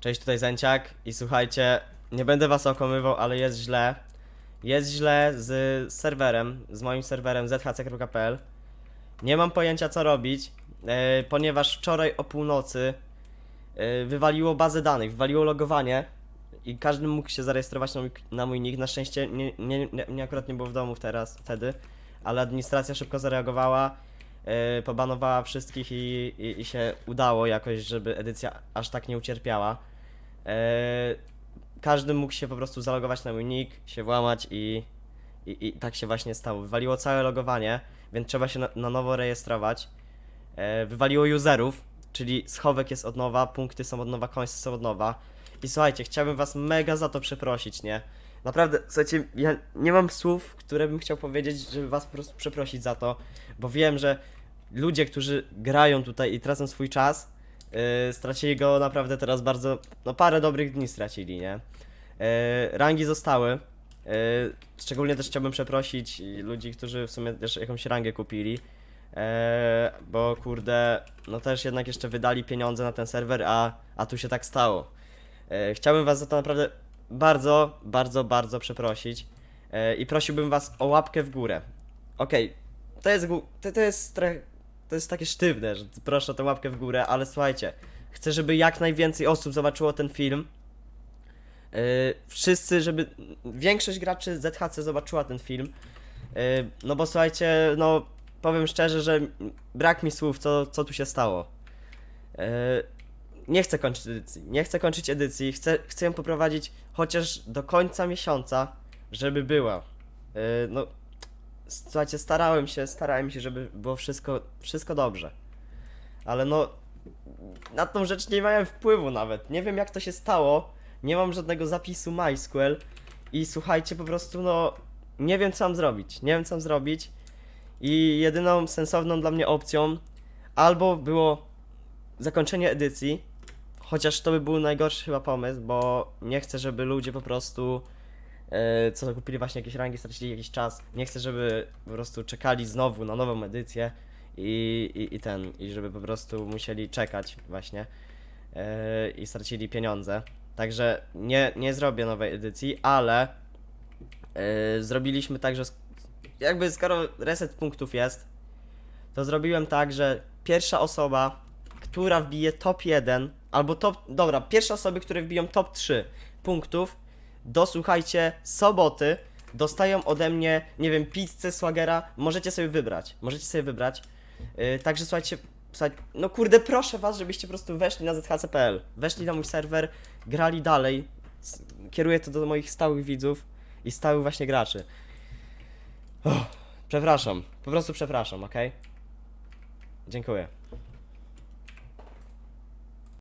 Cześć, tutaj Zęciak i słuchajcie, nie będę was okłamywał, ale jest źle. Jest źle z serwerem, z moim serwerem zhc.pl. Nie mam pojęcia co robić, e, ponieważ wczoraj o północy e, wywaliło bazę danych, wywaliło logowanie i każdy mógł się zarejestrować na mój, na mój nick. Na szczęście nie, nie, nie, nie akurat nie było w domu teraz, wtedy, ale administracja szybko zareagowała, e, pobanowała wszystkich i, i, i się udało jakoś, żeby edycja aż tak nie ucierpiała. E, każdy mógł się po prostu zalogować na mój nick, się włamać i, i, i tak się właśnie stało. Wywaliło całe logowanie, więc trzeba się na, na nowo rejestrować. E, wywaliło userów, czyli schowek jest od nowa, punkty są od nowa, końce są od nowa. I słuchajcie, chciałbym was mega za to przeprosić, nie? Naprawdę, słuchajcie, ja nie mam słów, które bym chciał powiedzieć, żeby was po prostu przeprosić za to, bo wiem, że ludzie, którzy grają tutaj i tracą swój czas, yy, stracili go naprawdę teraz bardzo, no parę dobrych dni stracili, nie? Yy, rangi zostały, yy, szczególnie też chciałbym przeprosić ludzi, którzy w sumie też jakąś rangę kupili, yy, bo kurde, no też jednak jeszcze wydali pieniądze na ten serwer, a, a tu się tak stało. E, Chciałbym Was za to naprawdę bardzo, bardzo, bardzo przeprosić e, i prosiłbym Was o łapkę w górę. Okej, to jest to, to jest to jest takie sztywne, że proszę o tę łapkę w górę, ale słuchajcie, chcę, żeby jak najwięcej osób zobaczyło ten film. E, Wszyscy, żeby większość graczy ZHC zobaczyła ten film. No bo słuchajcie, no powiem szczerze, że brak mi słów, co, co tu się stało. Nie chcę kończyć edycji. Nie chcę kończyć edycji. Chcę, chcę ją poprowadzić chociaż do końca miesiąca, żeby była. Yy, no, słuchajcie, starałem się, starałem się, żeby było wszystko, wszystko dobrze. Ale no, na tą rzecz nie miałem wpływu nawet. Nie wiem jak to się stało. Nie mam żadnego zapisu MySQL. I słuchajcie, po prostu no, nie wiem co mam zrobić. Nie wiem co mam zrobić. I jedyną sensowną dla mnie opcją albo było zakończenie edycji, chociaż to by był najgorszy chyba pomysł, bo nie chcę, żeby ludzie po prostu e, co kupili właśnie jakieś rangi, stracili jakiś czas, nie chcę, żeby po prostu czekali znowu na nową edycję i, i, i ten, i żeby po prostu musieli czekać właśnie e, i stracili pieniądze. Także nie, nie zrobię nowej edycji, ale e, zrobiliśmy tak, że jakby skoro reset punktów jest, to zrobiłem tak, że pierwsza osoba, która wbije top 1, albo top, dobra, pierwsze osoby, które wbiją top 3 punktów, do słuchajcie, soboty dostają ode mnie, nie wiem, pizzę, swagera, możecie sobie wybrać, możecie sobie wybrać. Yy, także słuchajcie, słuchaj, no kurde, proszę was, żebyście po prostu weszli na zhc.pl, weszli na mój serwer, grali dalej, kieruję to do moich stałych widzów i stałych właśnie graczy. Uff, przepraszam, po prostu przepraszam, okej? Dziękuję.